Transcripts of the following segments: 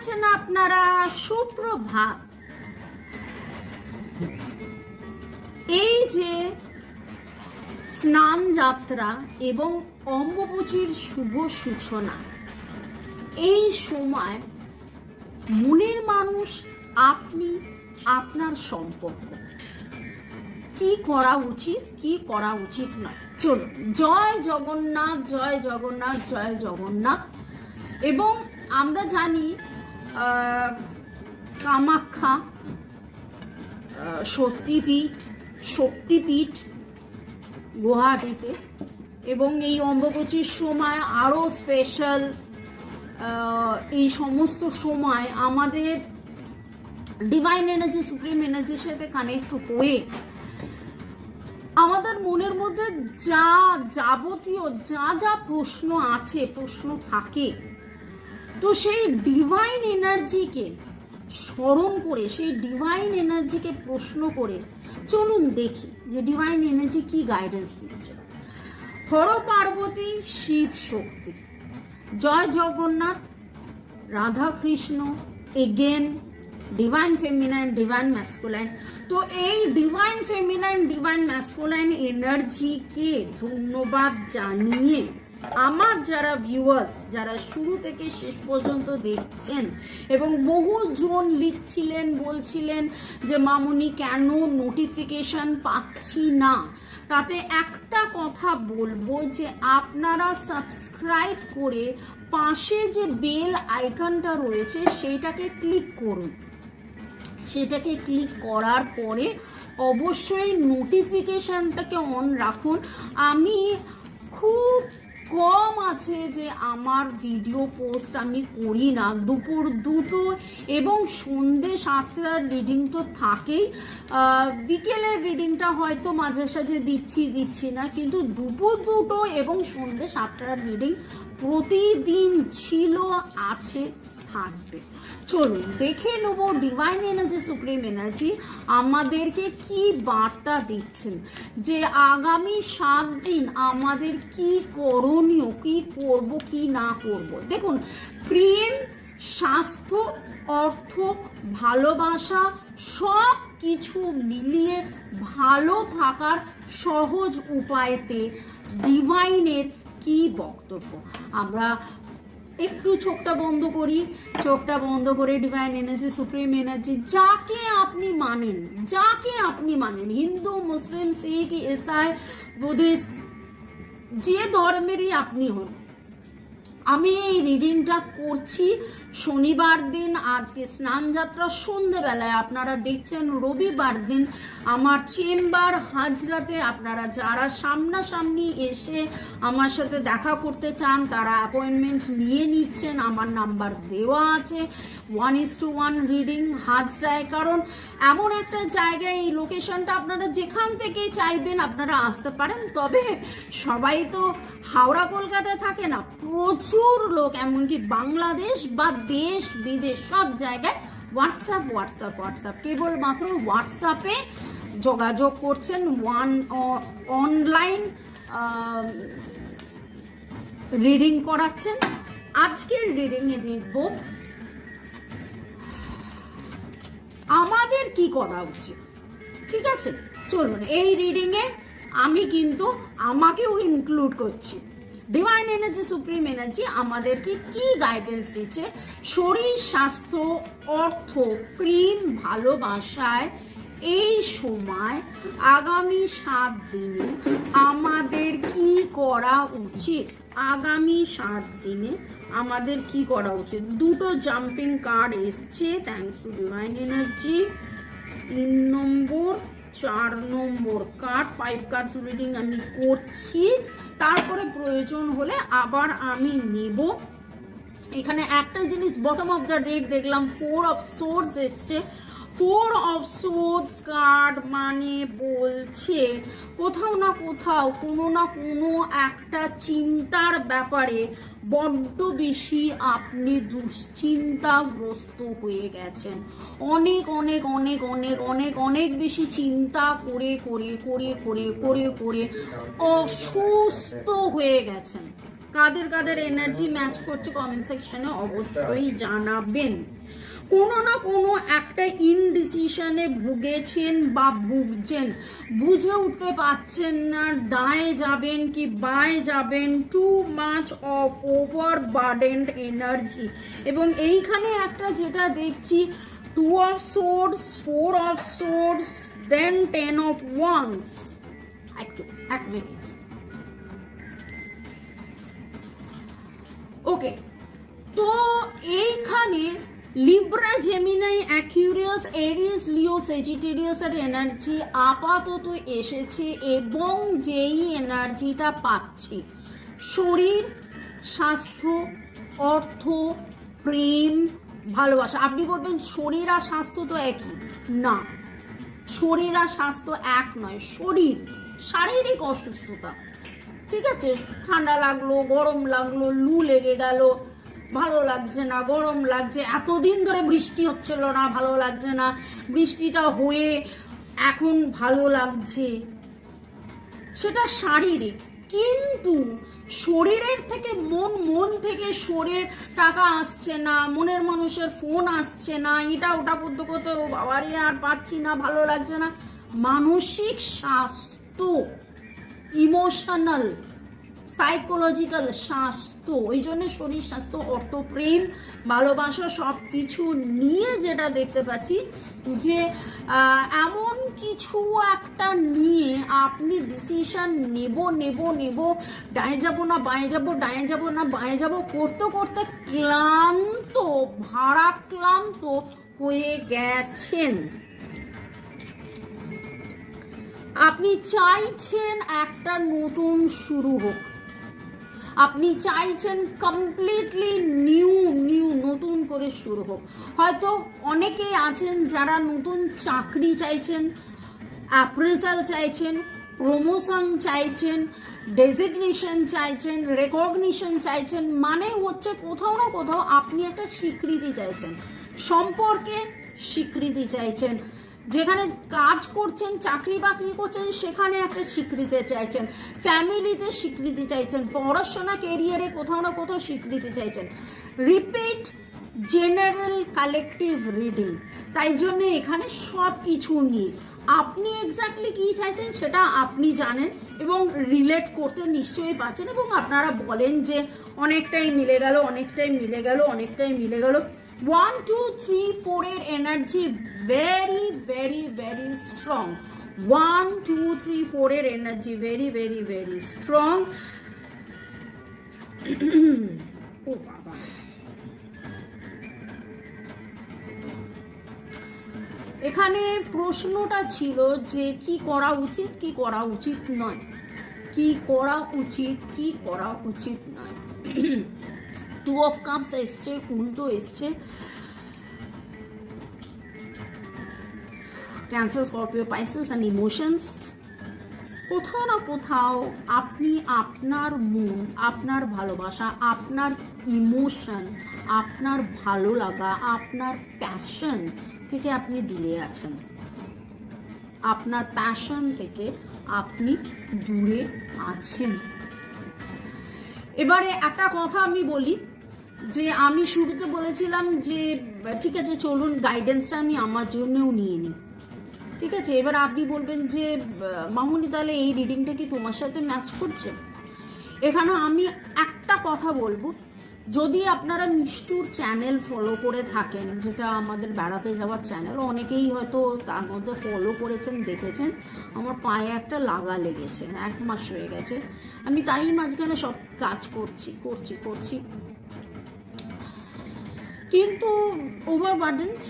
আছেন আপনারা? সুপ্রভাত। এই যে স্নান যাত্রা এবং অম্বুবচীর শুভ সূচনা, এই সময় মনের মানুষ, আপনি, আপনার সম্পর্ক। কি করা উচিত, কি করা উচিত নয়। চলুন, জয় জগন্নাথ জয় জগন্নাথ জয় জগন্নাথ। এবং আমরা জানি কামাখ্যা সত্যিপীঠ শক্তিপীঠ গুয়াহাটিতে এবং এই অম্বুবচীর সময় আরও স্পেশাল এই সমস্ত সময় আমাদের ডিভাইন এনার্জি সুপ্রিম এনার্জির সাথে কানেক্ট হয়ে আমাদের মনের মধ্যে যা যাবতীয়, যা যা প্রশ্ন আছে, প্রশ্ন থাকে তো সেই ডিভাইন এনার্জিকে স্মরণ করে, সেই ডিভাইন এনার্জিকে প্রশ্ন করে, চলুন দেখি যে ডিভাইন এনার্জি কি গাইডেন্স দিচ্ছে। হর পার্বতী, শিব শক্তি। জয় Jagannath, Radha Krishna again divine feminine divine masculine তো এই ডিভাইন ফেমিনাইন ডিভাইন ম্যাসকুলাইন এনার্জিকে ধন্যবাদ জানিয়ে আমার যারা ভিউয়ার্স যারা শুরু থেকে শেষ পর্যন্ত দেখছেন এবং বহুজন লিখছিলেন, বলছিলেন যে, মামুনি, কেন নোটিফিকেশন পাচ্ছি না? তাতে একটা কথা বলব যে, আপনারা সাবস্ক্রাইব করে পাশে যে বেল আইকনটা রয়েছে সেইটাকে ক্লিক করুন। সেটাকে ক্লিক করার পরে অবশ্যই নোটিফিকেশনটাকে অন রাখুন। আমি খুব কম আছে যে আমার ভিডিও পোস্ট আমি করি না। দুপুর দুটো এবং সন্ধে সাতটার রিডিং তো থাকেই। বিকেলের রিডিংটা হয়তো মাঝে সাঝে দিচ্ছি দিচ্ছি না, কিন্তু দুপুর দুটো এবং সন্ধে সাতটার রিডিং প্রতিদিন ছিল, আছে। থাকবে। চলুন, দেখে নেব ডিভাইন এনার্জি সুপ্রিম এনার্জি আমাদেরকে কি বার্তা দিচ্ছেন? যে আগামী সাত দিন আমাদের কি করণীয়, কি করব, কি না করব? দেখুন, প্রেম, স্বাস্থ্য, অর্থ, ভালোবাসা সব কিছু মিলিয়ে ভালো থাকার সহজ উপায়তে ডিভাইনের কি বক্তব্য? আমরা একটু চোখটা বন্ধ করি, চোখটা বন্ধ করে ডিভাইন এনার্জি সুপ্রিম এনার্জি যাকে আপনি মানেন, যাকে আপনি মানেন, হিন্দু, মুসলিম, শিখ, ইসাই, বুদ্ধিস্ট, যে ধর্মেরই আপনি হন আমি এই রিডিংটা করছি। শনিবার দিন, আজকে স্নান যাত্রা সন্ধেবেলায় আপনারা দেখছেন রবিবার দিন আমার চেম্বার হাজরাতে আপনারা যারা সামনাসামনি এসে আমার সাথে দেখা করতে চান, তারা অ্যাপয়েন্টমেন্ট নিয়ে নিচ্ছেন। আমার নাম্বার দেওয়া আছে। One is two one reading হাজরায় কারণ এমন একটা জায়গায় এই লোকেশনটা আপনারা যেখান থেকে চাইবেন আপনারা আসতে পারেন। তবে সবাই তো হাওড়া, কলকাতায় থাকে না, প্রচুর লোক, এমনকি বাংলাদেশ বা দেশ বিদেশ সব জায়গায় হোয়াটসঅ্যাপ হোয়াটসঅ্যাপ হোয়াটসঅ্যাপ কেবলমাত্র হোয়াটসঅ্যাপে যোগাযোগ করছেন ওয়ান অনলাইন রিডিং করাচ্ছেন। আজকের রিডিংয়ে দেখব আমাদের কি করা উচিত? ঠিক আছে? চলুন, এই রিডিংয়ে আমি কিন্তু আমাকেও ইনক্লুড করছি। ডিভাইন এনার্জি সুপ্রিম এনার্জি আমাদেরকে কি গাইডেন্স দিচ্ছে? শরীর, স্বাস্থ্য, অর্থ, প্রেম, ভালোবাসায় এই সময়, আগামী সাত দিনে আমাদের কি করা উচিত? আগামী সাত দিনে আমাদের কি করা উচিত? দুটো জাম্পিং কার্ড এসছে থ্যাংকস টু ডিভাইন এনার্জি তিন নম্বর, চার নম্বর কার্ড ফাইভ কার্ডস রিডিং আমি করছি। তারপরে প্রয়োজন হলে আবার আমি নেব। এখানে একটা জিনিস বটম অফ দ্য ডেক দেখলাম ফোর অফ সোর্স এসছে। ফোর অফ সোর্স কার্ড মানে বলছে, কোথাও না কোথাও, কোনো না কোনো একটা চিন্তার ব্যাপারে বড্ড বেশি আপনি দুশ্চিন্তাগ্রস্ত হয়ে গেছেন। অনেক অনেক অনেক অনেক অনেক অনেক বেশি চিন্তা করে করে করে করে করে করে অসুস্থ হয়ে গেছেন। কাদের কাদের এনার্জি ম্যাচ করছে কমেন্ট সেকশনে অবশ্যই জানাবেন। কোনো না কোনো একটা ইনডিসিশনে ভুগেছেন বা ভুগছেন। বুঝে উঠতে পারছেন না ডায়ে যাবেন কি বায়ে যাবেন too much of overburdened energy এবং এইখানে একটা যেটা দেখছি two of swords four of swords then ten of wands একটু, এক মিনিট ওকে তো এইখানে Libra Gemini Aquarius Aries Leo সেজিটেরিয়াসের energy আপাতত এসেছে এবং যেই এনার্জিটা পাচ্ছি, শরীর, স্বাস্থ্য, অর্থ, প্রেম, ভালোবাসা। আপনি বলবেন শরীর আর স্বাস্থ্য তো একই। না, শরীর আর স্বাস্থ্য এক নয়, শরীর, শারীরিক অসুস্থতা। ঠিক আছে? ঠান্ডা লাগল, গরম লাগল, লু লেগে গেল ভালো লাগছে না, গরম লাগছে, এতদিন ধরে বৃষ্টি হচ্ছিল না, ভালো লাগছে না। বৃষ্টিটা হয়ে এখন ভালো লাগছে। সেটা শারীরিক, কিন্তু শরীরের থেকে মন মন থেকে শরীর টাকা আসছে না, মনের মানুষের ফোন আসছে না এটা ওটা করতে করতে আর পাচ্ছি না, ভালো লাগছে না। মানসিক স্বাস্থ্য, ইমোশনাল সাইকোলজিক্যাল স্বাস্থ্য, ওই জন্য শরীর, স্বাস্থ্য, অর্থ, প্রেম, ভালোবাসা সব কিছু নিয়ে যেটা দেখতে পাচ্ছি যে এমন কিছু একটা নিয়ে আপনি ডিসিশন নেব নেব নেব, ডায়ে যাব না, বাঁয়ে যাব, ডায়ে যাব না, বাঁয়ে যাব, করতে করতে ক্লান্ত, ভারাক্লান্ত হয়ে গেছেন। আপনি চাইছেন একটা নতুন শুরু হোক। আপনি চাইছেন কমপ্লিটলি নিউ নিউ নতুন করে শুরু হোক। হয়তো অনেকেই আছেন যারা নতুন চাকরি চাইছেন অ্যাপ্রেজাল চাইছেন প্রমোশন চাইছেন ডেজিগনেশন চাইছেন রেকগনিশন চাইছেন মানে হচ্ছে কোথাও না কোথাও আপনি একটা স্বীকৃতি চাইছেন। সম্পর্কে স্বীকৃতি চাইছেন। যেখানে কাজ করছেন, চাকরি বাকরি করছেন, সেখানে একটা স্বীকৃতি চাইছেন। ফ্যামিলিতে স্বীকৃতি চাইছেন। পড়াশোনা কেরিয়ারে কোথাও না কোথাও স্বীকৃতি চাইছেন। Repeat general collective reading. তাই জন্য এখানে সব কিছু নিয়ে। আপনি এক্স্যাক্টলি কি চাইছেন সেটা আপনি জানেন এবং রিলেট করতে নিশ্চয়ই পাচ্ছেন এবং আপনারা বলেন যে অনেকটাই মিলে গেল, অনেকটাই মিলে গেল, অনেকটাই মিলে গেল। ওয়ান টু থ্রি ফোরের energy very very very strong one two three ফোরের energy very very very strong ও বাবা এখানে প্রশ্নটা ছিল যে কি করা উচিত, কি করা উচিত নয়। কি করা উচিত, কি করা উচিত নয়। টু অফ কাপস এসছে, উল্টো এসছে। Cancer Scorpio Pisces and emotions কোথাও না কোথাও আপনি আপনার মন, আপনার ভালোবাসা, আপনার ইমোশন আপনার ভালো লাগা, আপনার প্যাশন থেকে আপনি দূরে আছেন। আপনার প্যাশন থেকে আপনি দূরে আছেন। এবারে একটা কথা আমি বলি যে আমি শুরুতে বলেছিলাম যে, ঠিক আছে, চলুন গাইডেন্সটা আমি আমার জন্যও নিয়ে নিই। ঠিক আছে, এবার আপনি বলবেন যে মামুনি, তাহলে এই রিডিংটা কি তোমার সাথে ম্যাচ করছে? এখানে আমি একটা কথা বলব। যদি আপনারা নিষ্ঠুর চ্যানেল ফলো করে থাকেন, যেটা আমাদের বেড়াতে যাওয়ার চ্যানেল অনেকেই হয়তো তার মধ্যে ফলো করেছেন, দেখেছেন। আমার পায়ে একটা লাগা লেগেছে, এক মাস হয়ে গেছে। আমি তাই মাঝখানে সব কাজ করছি করছি করছি। কিন্তু ওভার বার্ডেন্ড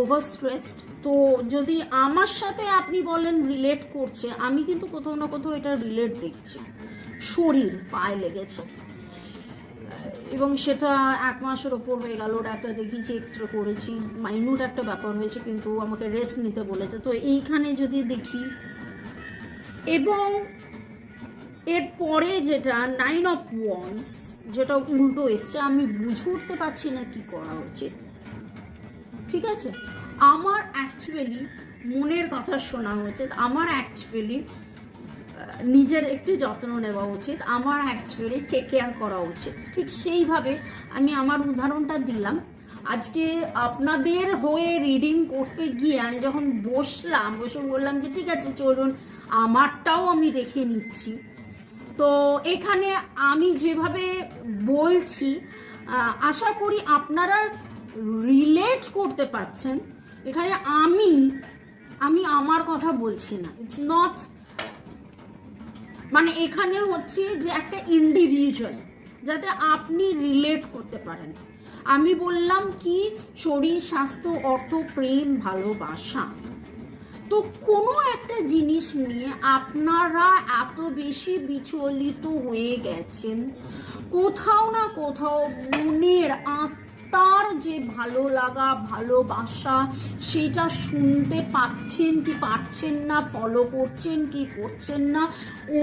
ওভার স্ট্রেসড তো যদি আমার সাথে আপনি বলেন রিলেট করছে, আমি কিন্তু কোথাও না কোথাও এটা রিলেট দেখছি। শরীর, পায়ে লেগেছে। এবং সেটা এক মাসের ওপর হয়ে গেল, ডাক্তার দেখিয়েছি এক্স রে করেছি মাইনুট একটা ব্যাপার হয়েছে, কিন্তু আমাকে রেস্ট নিতে বলেছে। তো এইখানে যদি দেখি, এবং এরপরে যেটা নাইন অফ ওয়ান্স যেটা উল্টো এসছে, আমি বুঝে উঠতে পারছি না কি করা উচিত। ঠিক আছে? আমার অ্যাকচুয়ালি মনের কথা শোনা উচিত, আমার অ্যাকচুয়ালি নিজের একটু যত্ন নেওয়া উচিত, আমার অ্যাকচুয়ালি টেক কেয়ার করা উচিত। ঠিক সেইভাবে আমি আমার উদাহরণটা দিলাম। আজকে আপনাদের হয়ে রিডিং করতে গিয়ে আমি যখন বসলাম, বসে বললাম যে, ঠিক আছে, চলুন, আমারটাও আমি দেখে নিচ্ছি। তো এখানে আমি যেভাবে বলছি আশা করি আপনারা রিলেট করতে পারছেন। এখানে আমি আমি আমার কথা বলছি না। ইটস নট মানে এখানে হচ্ছে যে একটা ইন্ডিভিজুয়াল যাতে আপনি রিলেট করতে পারেন। আমি বললাম কি, শরীর, স্বাস্থ্য, অর্থ, প্রেম, ভালোবাসা। তো কোনো একটা জিনিস নিয়ে আপনারা এত বেশি বিচলিত হয়ে গেছেন। কোথাও না কোথাও মনের আত্মার যে ভালো লাগা, ভালোবাসা, সেটা শুনতে পাচ্ছেন কি পাচ্ছেন না ফলো করছেন কি করছেন না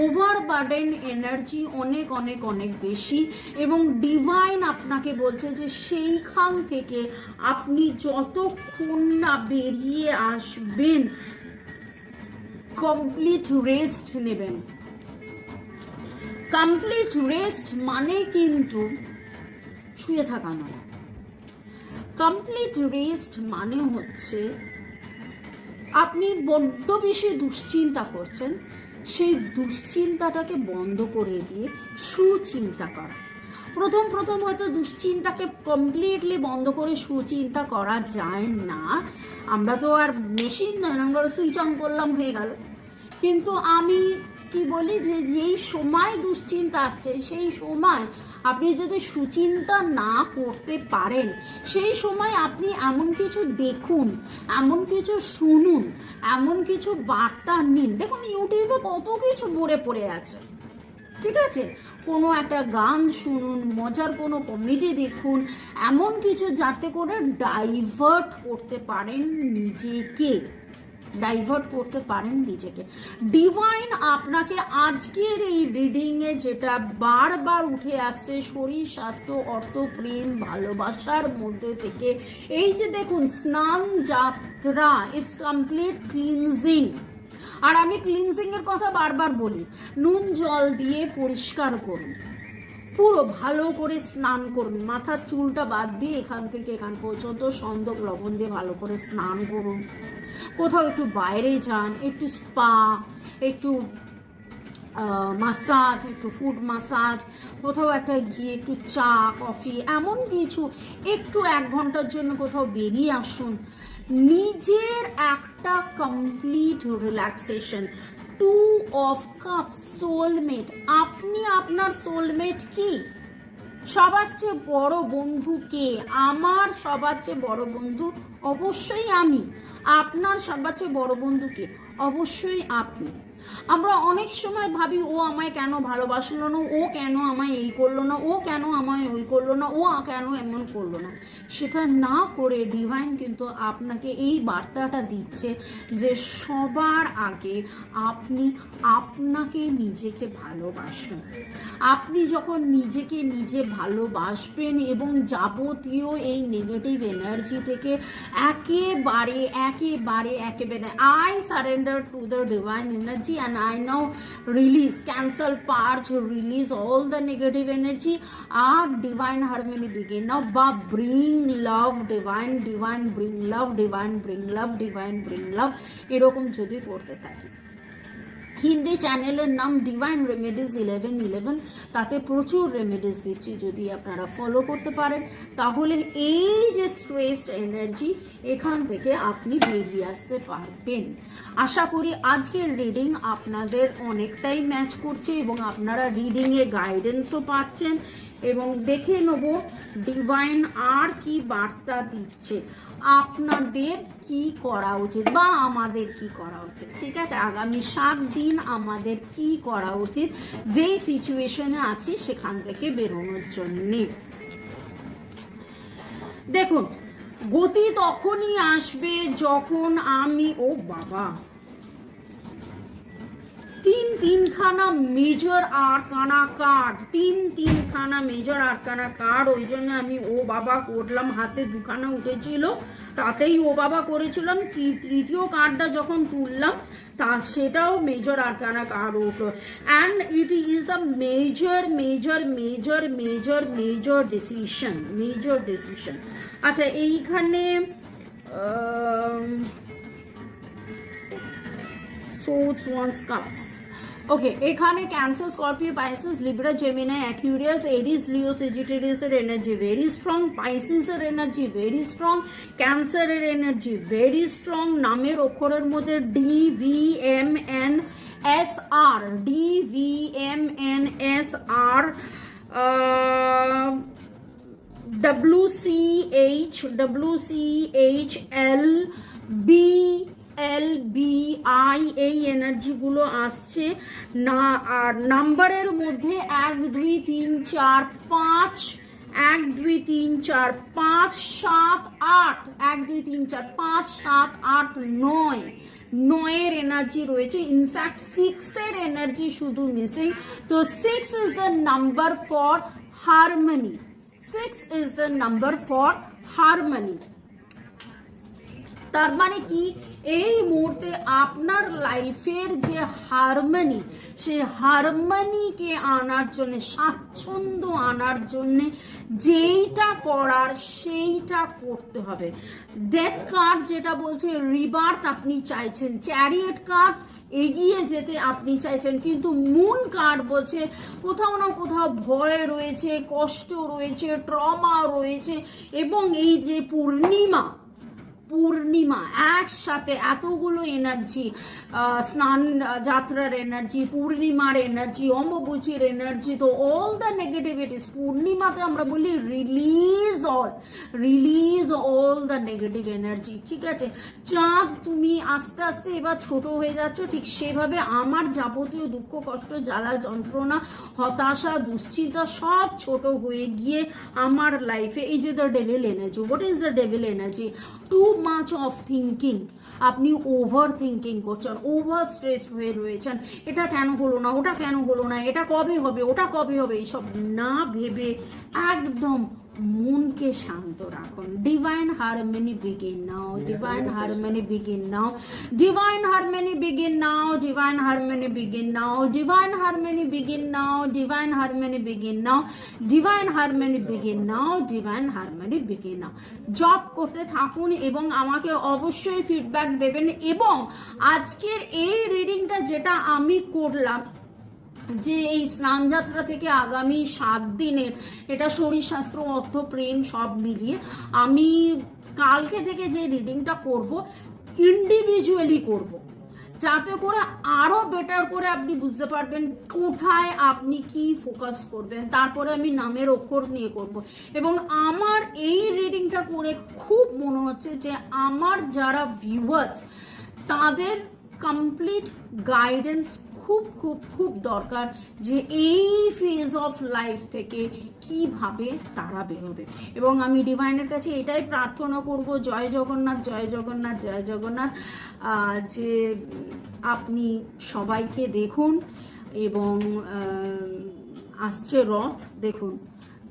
ওভার বার্ডেন এনার্জি অনেক অনেক অনেক বেশি। এবং ডিভাইন আপনাকে বলছে যে সেইখান থেকে আপনি যতক্ষণ না বেরিয়ে আসবেন কমপ্লিট রেস্ট নেবেন। কমপ্লিট রেস্ট মানে কিন্তু শুয়ে থাকা নয়। কমপ্লিট রেস্ট মানে হচ্ছে আপনি বড্ড বেশি দুশ্চিন্তা করছেন, সেই দুশ্চিন্তাটাকে বন্ধ করে দিয়ে সুচিন্তা করা। প্রথম প্রথম হয়তো দুশ্চিন্তাকে কমপ্লিটলি বন্ধ করে সুচিন্তা করা যায় না। আমরা তো আর মেশিন নয়, আমরা সুইচ অন করলাম, হয়ে গেল। কিন্তু আমি কি বলি যে, যেই সময় দুশ্চিন্তা আসছে, সেই সময় আপনি যদি সুচিন্তা না করতে পারেন, সেই সময় আপনি এমন কিছু দেখুন, এমন কিছু শুনুন, এমন কিছু বার্তা নিন। দেখুন ইউটিউবে কত কিছু ভরে পড়ে আছে। ঠিক আছে? কোনো একটা গান শুনুন, মজার কোনো কমেডি দেখুন, এমন কিছু যাতে করে ডাইভার্ট করতে পারেন নিজেকে। ডাইভার্ট করতে পারেন নিজেকে। ডিভাইন আপনাকে আজকের এই রিডিংয়ে যেটা বারবার উঠে আসছে, শরীর, স্বাস্থ্য, অর্থ, প্রেম, ভালোবাসার মধ্যে থেকে, এই যে দেখুন, স্নান যাত্রা ইটস কমপ্লিট ক্লিনজিং আর আমি ক্লিনজিং এর কথা বারবার বলি, নুন জল দিয়ে পরিষ্কার করুন। পুরো ভালো করে স্নান করুন। মাথার চুলটা বাদ দিয়ে এখান থেকে এখান পর্যন্ত সন্দক লবণ দিয়ে ভালো করে স্নান করুন। কোথাও একটু বাইরে যান, একটু স্পা, একটু মাসাজ একটু ফুড মাসাজ কোথাও একটা গিয়ে একটু চা, কফি, এমন কিছু, একটু এক ঘণ্টার জন্য কোথাও বেরিয়ে আসুন। নিজের একটা complete relaxation two of cup soulmate আপনি আপনার সোলমেট কি? সবার চেয়ে বড় বন্ধু কে? আমার সবার চেয়ে বড় বন্ধু অবশ্যই আমি। আপনার সবার চেয়ে বড় বন্ধু কে? অবশ্যই আপনি। আমরা অনেক সময় ভাবি, ও আমায় কেন ভালোবাসলো না? ও কেন আমায় এই করল না? ও কেন আমায় ওই করল না? ও কেন এমন করল না? সেটা না করে ডিভাইন কিন্তু আপনাকে এই বার্তাটা দিচ্ছে যে সবার আগে আপনি আপনাকে নিজেকে ভালোবাসুন। আপনি যখন নিজেকে নিজে ভালোবাসবেন এবং যাবতীয় এই নেগেটিভ এনার্জি থেকে একেবারে একেবারে একেবারে I surrender to the divine energy and I now release cancel purge release all the negative energy R divine harmony begin now বা bring love divine divine bring love divine bring love divine bring love এরকম যদি করতে থাকি হিন্দি চ্যানেলের নাম divine remedies eleven eleven তাতে প্রচুর remedies দিচ্ছি, যদি আপনারা ফলো করতে পারেন। তাহলে এই যে স্ট্রেসড এনার্জি এখান থেকে আপনি বেরিয়ে আসতে পারবেন। আশা করি আজকের রিডিং আপনাদের অনেকটাই ম্যাচ করছে এবং আপনারা রিডিংয়ে গাইডেন্সও পাচ্ছেন। এবং দেখে নেব ডিভাইন আর কি বার্তা দিচ্ছে। আপনাদের কি করা উচিত বা আমাদের কি করা উচিত? ঠিক আছে? আগামী সাত দিন আমাদের কি করা উচিত? যেই সিচুয়েশনে আছি, সেখান থেকে বেরোনোর জন্যে। দেখুন, গতি তখনই আসবে যখন আমি, ও বাবা তিন তিনখানা মেজর আরকানা কার্ড তিন তিনখানা মেজর আরকানা কার্ড ওই জন্য আমি ও বাবা করলাম, হাতে দুখানা উঠেছিল। তাতেই ও বাবা করেছিলাম তৃতীয় কার্ডটা যখন তুললাম, তা সেটাও মেজর আরকানা কার্ড উঠল and it is a major major major major major decision major decision আচ্ছা এইখানে swords one's cups. ওকে এখানে Cancer Scorpio Pisces Libra Gemini Aquarius Aries Leo সেজিটেরিয়াসের energy very strong পাইসিসের এনার্জি ভেরি স্ট্রং ক্যান্সারের energy very strong নামের অক্ষরের মধ্যে D V M N S R D V M N S R W C H W C H L B L B I এই এনার্জিগুলো আসছে। না, আর নাম্বারের মধ্যে এক দুই তিন চার পাঁচ, এক দুই তিন চার পাঁচ, সাত আট, এক দুই তিন চার পাঁচ, সাত আট, নয়, নয়ের এনার্জি রয়েছে। ইনফ্যাক্ট সিক্সের এনার্জি শুধু মিসিং তো six is the number for harmony six is the number for harmony তার মানে কি? এই মুহূর্তে আপনার লাইফের যে হারমনি, সেই হারমনিকে আনার জন্য, স্বাচ্ছন্দ্য আনার জন্য যেইটা করার সেইটা করতে হবে। ডেথ কার্ড যেটা বলছে রিবার্থ আপনি চাইছেন চ্যারিয়েট কার্ড এগিয়ে যেতে আপনি চাইছেন, কিন্তু মুন কার্ড বলছে, কোথাও না কোথাও ভয় রয়েছে, কষ্ট রয়েছে ট্রমা রয়েছে, এবং এই যে পূর্ণিমা পূর্ণিমা, একসাথে এতগুলো এনার্জি স্নান যাত্রার এনার্জি পূর্ণিমার এনার্জি অম্বুচির এনার্জি তো অল দ্য নেগেটিভিটিস পূর্ণিমাতে আমরা বলি release all release all the negative energy ঠিক আছে? চাঁদ তুমি আস্তে আস্তে এবার ছোট হয়ে যাচ্ছ, ঠিক সেভাবে আমার যাবতীয় দুঃখ, কষ্ট, জ্বালা, যন্ত্রণা, হতাশা, দুশ্চিন্তা সব ছোট হয়ে গিয়ে আমার লাইফে এই যে the devil energy what is the devil energy too much of thinking আপনি ওভার থিঙ্কিং করছেন ওভার স্ট্রেস হয়ে রয়েছেন। এটা কেন হলো না, ওটা কেন হলো না, এটা কবে হবে, ওটা কবে হবে, এইসব না ভেবে একদম মনকে শান্ত রাখুন divine harmony begin now divine harmony begin now divine harmony begin now divine harmony begin now divine harmony begin now divine harmony begin now divine harmony begin now divine harmony begin now job করতে থাকুন এবং আমাকে অবশ্যই feedback দেবেন এবং আজকের এই রিডিংটা যেটা আমি করলাম যে এই স্নান যাত্রা থেকে আগামী সাত দিনের এটা শরীর শরীরশাস্ত্র অর্থ, প্রেম সব মিলিয়ে আমি কালকে থেকে যে রিডিংটা করব ইন্ডিভিজুয়ালি করব। যাতে করে আরও বেটার করে আপনি বুঝতে পারবেন কোথায় আপনি কি ফোকাস করবেন। তারপরে আমি নামের অক্ষর নিয়ে করব। এবং আমার এই রিডিংটা করে খুব মনে হচ্ছে যে আমার যারা ভিউয়ার্স তাদের কমপ্লিট গাইডেন্স খুব খুব খুব দরকার যে এই ফেজ অফ লাইফ থেকে কীভাবে তারা বেরোবে। এবং আমি ডিভাইনের কাছে এটাই প্রার্থনা করব, জয় জগন্নাথ জয় জগন্নাথ জয় জগন্নাথ যে আপনি সবাইকে দেখুন এবং আসছে রথ, দেখুন।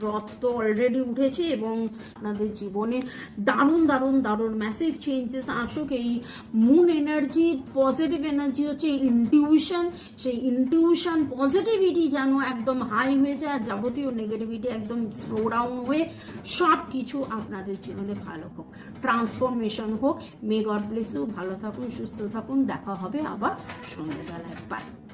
রথ তো অলরেডি উঠেছে এবং আপনাদের জীবনে দারুণ দারুণ দারুণ ম্যাসিভ চেঞ্জেস আসুক। এই মুন এনার্জি পজিটিভ এনার্জি হচ্ছে ইনটিউশন সেই ইনটিউশন পজিটিভিটি যেন একদম হাই হয়ে যায় আর যাবতীয় নেগেটিভিটি একদম স্লো ডাউন হয়ে সব কিছু আপনাদের জীবনে ভালো হোক। ট্রান্সফরমেশন হোক। মে গড ব্লেস ভালো থাকুন, সুস্থ থাকুন। দেখা হবে আবার সন্ধ্যেবেলায়। বাই